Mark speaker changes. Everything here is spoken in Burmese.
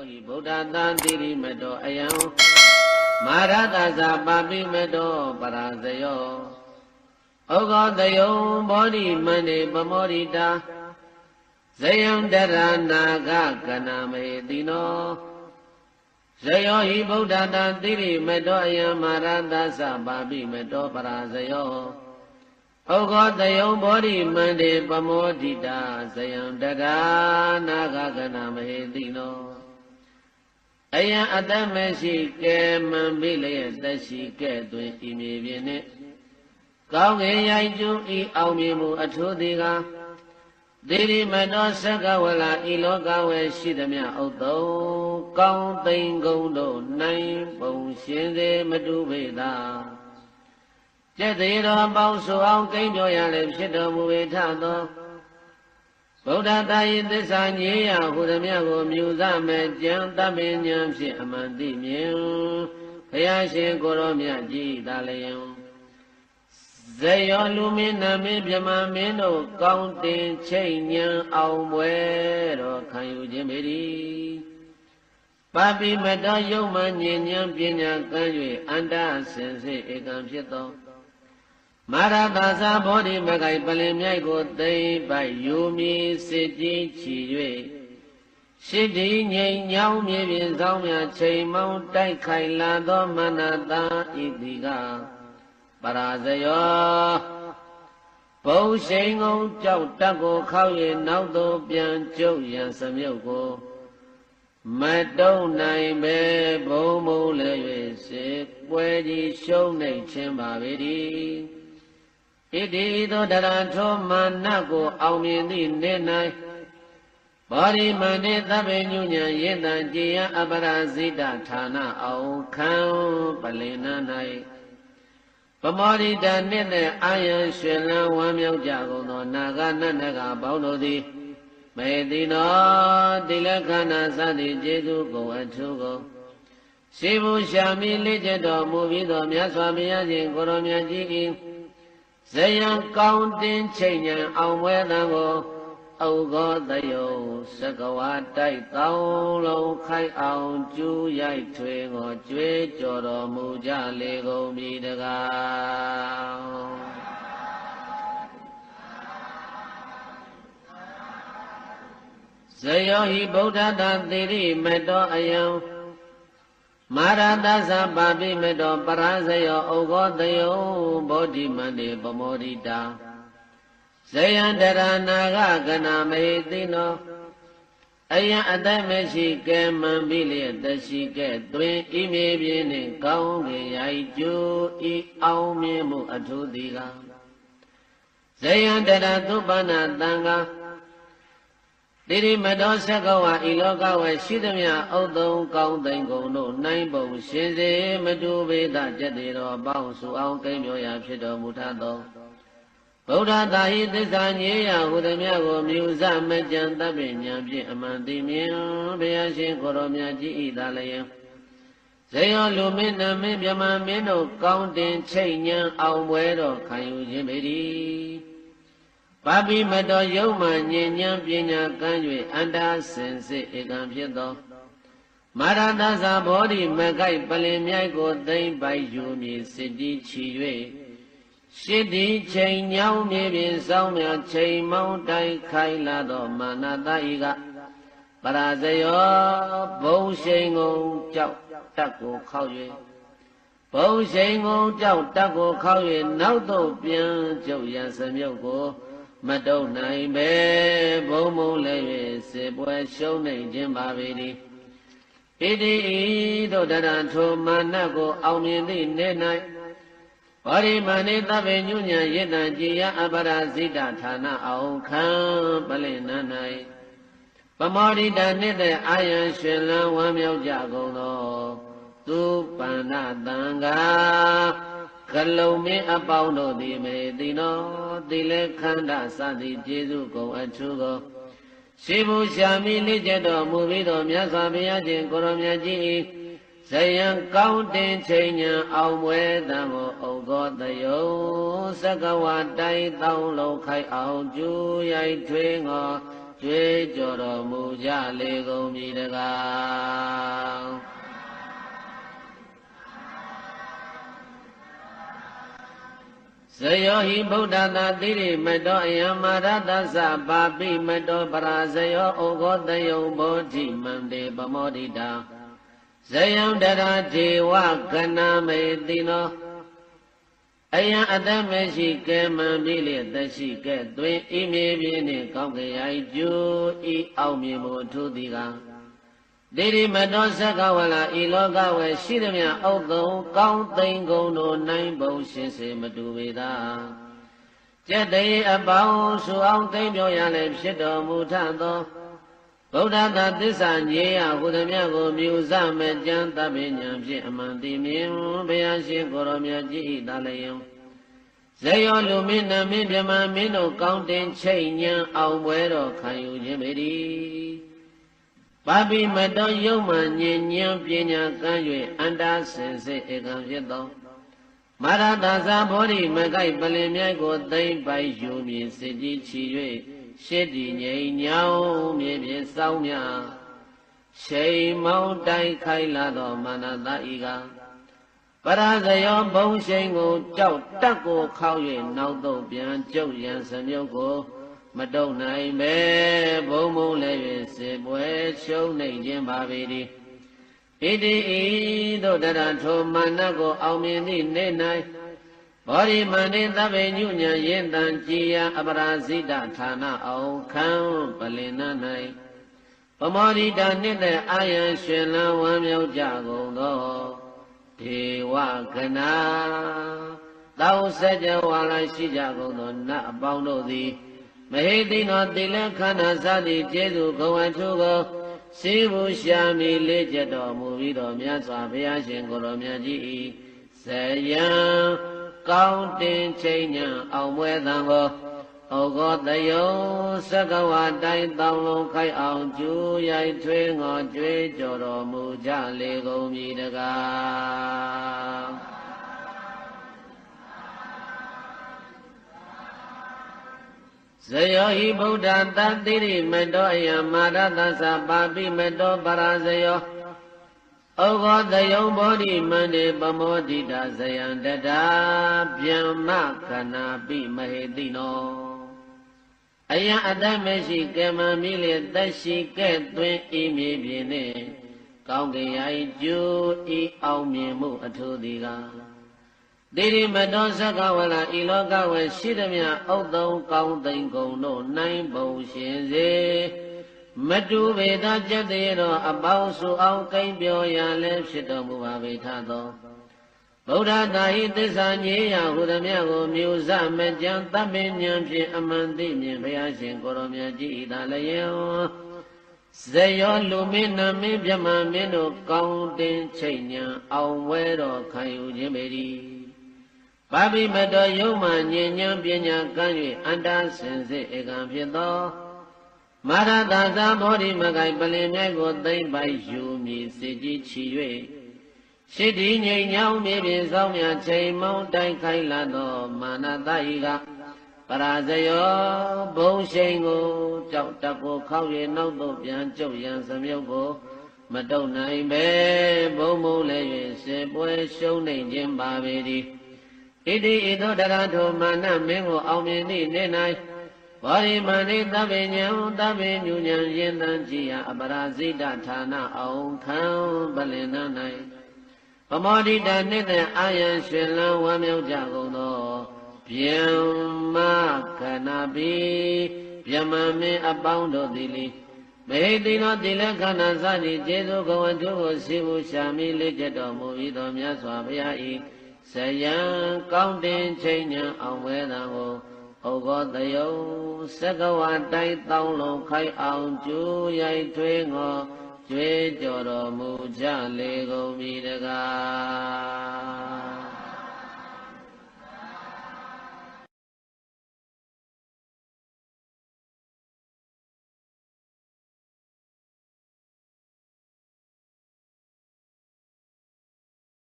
Speaker 1: ယောဟိဗုဒ္ဓတာတိရိမတောအယံမာရတသပါပိမတောပရာဇယောဩဃောတယုံဘောဓိမန္တေပမောရိတာဇယံတရဏာဂကနာမေတိနောဇယောဟိဗုဒ္ဓတာတိရိမတောအယံမာရတသပါပိမတောပရာဇယောဩဃောတယုံဘောဓိမန္တေပမောဒိတာဇယံတရာနာဂကနာမဟေတိနော အယံအတ္တမရှိကဲမံပိလျက်သက်ရှိကဲ့တွင်ဤမြေပြင်နှင့်ကောင်းငယ်ရိုက်ကျူးဤအောင်မြင်မှုအထိုးသည်ကသီရိမနောသက္ကဝလာဤလောကဝယ်ရှိသမျှဥတ္တုံကောင်းသိမ်ကုန်တို့နိုင်ပုံရှင်စေမတူပေသာကျက်သေးတော်ပေါင်းဆိုအောင်ကိမ့်ပြောရလည်းဖြစ်တော်မူ၏ထသော ဗုဒ္ဓတာယိသစ္စာညေယဟုသမျှကိုမြူစမဲ့ကြံတပင်ဉဏ်ဖြင့်အမှန်သိမြင်ဘုရားရှင်ကိုရောမြတ်ကြီးသာလျင်ဇယောလူမင်းနာမင်းမြမမင်းတို့ကောင်းတင်ချိန်ညံအောင်ပွဲတော်ခံယူခြင်းပေ၏ပါပိမတော်ယုံမှညဉ့်ဉဏ်ပညာကံ၍အန္တစင်စေဧကံဖြစ်သော မာရတာသာဘောဓိမဂိုင်ပလင်မြိုက်ကိုသိမ့်ပိုက်ယူမီစစ်ကြီးချီ၍ရှိတိငိမ်ညောင်းမြေပြင်ဆောင်များချိန်မောင်းတိုက်ခိုင်လာသောမနတာဤတိကပရာဇယောဘုံရှိန်ကုန်ကြောက်တက်ကိုခောက်၍နောက်သို့ပြန်ကျုပ်ရန်စမြုပ်ကိုမတုံနိုင်ပဲဘုံမုံလည်း၍စေပွဲကြီးရှုံးနေခြင်းပါပေ၏ ဣတိသောတရံထောမာနကို အောင်မြင်သည့်နေ၌ဘောရိမန္တေသဗ္ဗညုညာယေတံကြည်ယအပရာဇိတဌာနအောင်ခံပလင်နာ၌ပမောရိတနှင့်တဲ့အာယံရွှင်လန်းဝမ်းမြောက်ကြကုန်သော နာဂနတ်နဂပေါင်းတို့သည်မေတိနောတိလခဏသတိကျေသူကိုအထုကိုရှိဘူးရှာမိလေးကျတော်မူပြီးသောမြတ်စွာဘုရားရှင်ကိုရောမြတ်ကြီး၏ ဇယံကောင်းတင်ချိန်ညာအောင်ဝဲတံကိုဩဃောတယုံသကဝါတိုက်တောင်းလုံးခိုက်အောင်ကျူးရိုက်ထွေကိုကြွေးကြော်တော်မူကြလေကုန်ပြီတကားဇယောဟိဗုဒ္ဓတာသေရိမတောအယံ မာရတသပါပိမတောပရဇယောဩဃောတယုဘောဓိမန္တေပမောရိတာဇယံတရဏာဂကနာမေတိနောအယံအတ္တမရှိကဲမံပိလျက်တရှိကဲ့တွင်ဤမြေပြင်းနှင့်ကောင်းကင်ရိုက်ကျိုးဤအောင်မြင်မှုအထူးသည်ကဇယံတရသုပ္ပနာတံဃာ တိရိမတောသက္ကဝဤလောကဝယ်ရှိသမျှဥဒ္ဒုံကောင်းသိမ်ကုန်တို့နိုင်ပုံရှင်စေမတူပေသကျက်သေးတော်ပေါင်းစုအောင်ကိမ့်မြောရာဖြစ်တော်မူထသောဗုဒ္ဓသာဟိသစ္စာညေယဟုသမျှကိုမြူစမကြံတတ်ပညာဖြင့်အမှန်သိမြင်ဘုရားရှင်ကိုရောမြတ်ကြီးဤသာလျင်ဇယောလူမင်းနမင်းမြမမင်းတို့ကောင်းတင်ချိတ်ညံအောင်ပွဲတော်ခံယူခြင်းပေ၏ ပါပိမတော်ယုံမှညဉ့်ဉန်းပညာကမ်း၍အန္တာစင်စစ်ဧကံဖြစ်သောမာရတသဘောဓိမကိုက်ပလင်မြိုက်ကိုသိမ့်ပိုက်ယူမည်စစ်တီချီ၍ရှစ်တီချိန်ညောင်းမြေပြင်ဆောင်မြချိန်မောင်းတိုက်ခိုင်လာသောမာနတဤကပရာဇယောဘုံရှိန်ကုန်ကြောက်တက်ကိုခောက်၍ဘုံရှိန်ကုန်ကြောက်တက်ကိုခောက်၍နောက်သို့ပြန်ကျုပ်ရန်စမြုပ်ကို မတုံနိုင်ပဲဘုံဘုံလည်း၍စေပွဲရှုံးနိုင်ခြင်းပါပေသည်ဣတိဤသို့တရထိုမာနကိုအောင်မြင်သည့်နေ့၌ဘောရိမာနေသဗ္ဗညုညာယတံကြည်ယအပရာဇိတဌာနအောင်ခံပလင်န၌ပမောရိတနှင့်တဲ့အာယံရှင်လန်းဝမ်းမြောက်ကြကုန်သောသူပန္နတံဃာ ကလုံမင်းအပေါင်းတို့သည်မေတိနောတိလေခန္ဓာစသည်ကျေစုကုန်အထူးကိုရှိဘူးရှာမိလေးကျက်တော်မူပြီးတော်မြတ်စွာဘုရားရှင်ကိုရောမြတ်ကြီး၏ဇယံကောင်းတင်ချိန်ညာအောင်မွဲတံကိုဩဃောတယုံသကဝတိုင်တောင်းလုံးခိုက်အောင်ကျူးရိုက်ထွေးငေါကြွေးကြော်တော်မူကြလေကုန်ပြီတကား ဇယောဟိဗုဒ္ဓတာတိရိမတောအယမရတသပါပိမတောပရာဇယောဩဃောတယုံဘောဓိမန္တေပမောဒိတာဇယံတရာဒေဝကနာမေတိနောအယံအတမရှိကဲမှန်ပြီလေတရှိကဲ့သွင်းဤမြေပြင်းနှင့်ကောင်းကရိုင်ကျိုးဤအောင်မြင်မှုအထူးသည်က ဒေဒီမတော်ဆက်ကဝလာဤလောကဝယ်ရှိသည်မြအုတ်သုံးကောင်းသိမ်ကုန်တို့နိုင်ဘုံရှင်စေမတူပေသာကျက်တရေအပေါင်းဆူအောင်သိမ့်ပြောရလည်းဖြစ်တော်မူထသောဗုဒ္ဓသာသစ္စာညေယဟုသမျှကိုမြူစမကြံတပ္ပဉာဖြင့်အမှန်တိမြင်ဘုရားရှင်ကိုရောမြတ်ကြီးဤသာလျင်ဇယောလူမင်းနမင်းမြမမင်းတို့ကောင်းတင်ချိတ်ညံအောင်ပွဲတော်ခံယူခြင်းပေသည် ပါပိမတော်ယုံမှညဉ့်ညံပညာကမ်း၍အန္တာစင်စစ်ဧကံဖြစ်သောမရတသာဘောဓိမကိုက်ပလင်မြိုက်ကိုသိမ့်ပိုက်ယူမည်စစ်ကြီးချီ၍ရှစ်တီငိမ့်ညောင်းမြေပြင်စောင်းမြချိန်မောင်းတိုက်ခိုက်လာသောမာနတဤကပရာဇယောဘုံရှိန်ကိုကြောက်တက်ကိုခောက်၍နောက်သို့ပြန်ကျုပ်ရန်စမြုပ်ကို မတုံနိုင်ပဲဘုံဘုံလည်း၍စေပွဲရှုံးနေခြင်းပါပေသည်ဣတိဤသို့တရထိုမာနကို အောင်မြင်သည့်နေ့၌ဘောရိမန္တိသဗ္ဗညုညာယေတံကြည်ယအပရာဇိတဌာနအောင်ခံပလင်နာ၌ပမောရိတာနှစ်တဲ့အာယံရွှင်လန်းဝမ်းမြောက်ကြကုန်သောဒေဝကနာတောင်းစကြဝါလာရှိကြကုန်သောနတ်အပေါင်းတို့သည် မဟိတိနောတိလခန္ဓာစသည်ကျေစုဂဝံထုကိုစေဘူရှာမီလေးကျက်တော်မူပြီးတော့မြတ်စွာဘုရားရှင်ကိုရောမြတ်ကြီးဤဇယံကောင်းတင်ချိန်ညာအောင်ပွဲသံကိုဩဃောတယုံသက္ကဝတိုင်းတောင်းလုံးခိုက်အောင်ကျူးရိုက်ထွေးငေါ်ကြွေးကြော်တော်မူကြလေကုန်ပြီတကား ဇယောဟိဗုဒ္ဓတတိရိမတောအယမာရသသပါပိမတောပရာဇယောဩဃောတယုံဘောဓိမန္တေပမောဒိတာဇယံတတာဗျမ္မခနာပိမဟေတိနောအယံအတ္တမရှိကမ္မမိလေသက်ရှိကဲ့သွင်းဤမြေပြင်နှင့်ကောင်းကင်ရိုင်ကျိုးဤအောင်မြင်မှုအထူးသည်က တိရိမတော်သက္ကဝလဤလောကဝယ်ရှိသည်မြဥဒ္ဒံကောင်းသိမ့်ကုန်တို့နိုင်ဘုံရှင်စေမတူပေသာကြက်သေးတော့အပေါင်းစုအောင်ကိမ့်ပြောရလဲဖြစ်တော်မူပါပေထသောဗုဒ္ဓတာဟိသစ္စာညေယဟုသမျှကိုမျိုးစမကြံတမင်းဉဏ်ဖြင့်အမှန်သိမြင်ဘုရားရှင်ကိုရောမြတ်ကြီးသာလျင်ဇယောလူမင်းနမင်းမြမမင်းတို့ကောင်းတင်ချိန်ညာအောင်ဝဲတော်ခံယူခြင်းပေသည် ပါပိမတော်ယုံမှဉဉ္ဉံပညာကမ်း၍အန္တစင်စစ်ဧကံဖြစ်သောမာရတာသာဘောဓိမကိုင်ပလင်မြိုက်ကိုသိမ့်ပိုက်ယူမည်စေကြီးချီ၍ရှိတိငိမ်ညောင်းမြေပြင်ဆောင်မြချိန်မောင်းတိုက်ခိုက်လာသောမာနတဤကပရာဇယောဘုံရှိန်ကိုကြောက်တကိုခောက်၍နောက်သို့ပြန်ကျုပ်ရန်စမြုပ်ကို မတုံနိုင်ပဲဘုံမုံလည်း၍စေပွဲရှုံးနေခြင်းပါပေသည် ဣတိဣသောတရထောမာနမင်းကိုအောင်မြင်သည့်နေ့၌ဘောရိမဏိသဗ္ဗညံသဗ္ဗညုညံယင်တံကြည်ယအပရာဇိတဌာနအောင်ခံပလင်နာ၌ပမောဒိတနှစ်တဲ့အာယံရွှင်လန်းဝမ်းမြောက်ကြကုန်သောဗျမ္မာကနာပိဗျမမင်းအပေါင်းတို့သည်လေမဟိတိနောတိလခန္ဓာစသည်ကျေစုကဝတုကိုစီဘူးရှာမိလေးကျက်တော်မူပြီးသောမြတ်စွာဘုရား၏ ဇယံကောင်းတင်ချိန်ညာအောင်ဝဲတံကိုဩဃောတယုံသက္ကဝတိုင်းတောင်းလုံးခိုက်အောင်ကျူးရိုက်ထွေးငေါ်ကျွေးကြော်တော်မူကြလေကုန်ပြီတကား